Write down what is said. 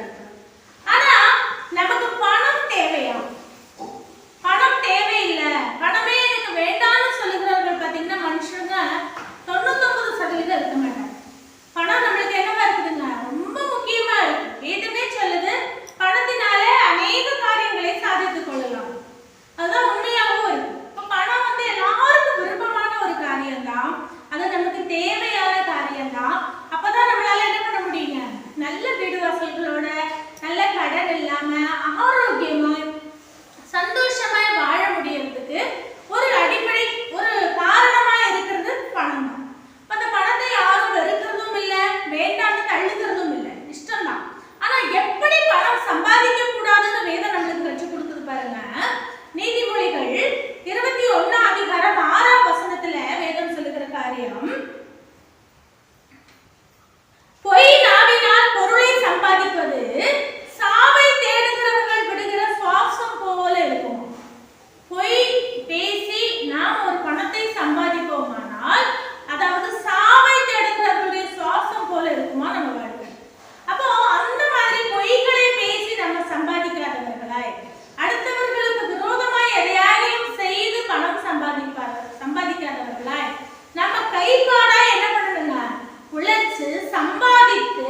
Amen. இல்லாமல் அகோர அடுத்தவர்களுக்கு விரோதமாய் எதையாயும் செய்து பணம் சம்பாதிப்பார்கள் சம்பாதிக்கிறார்களாய் நம்ம கைப்பாடா என்ன பண்ணணுங்க உழைச்சு சம்பாதித்து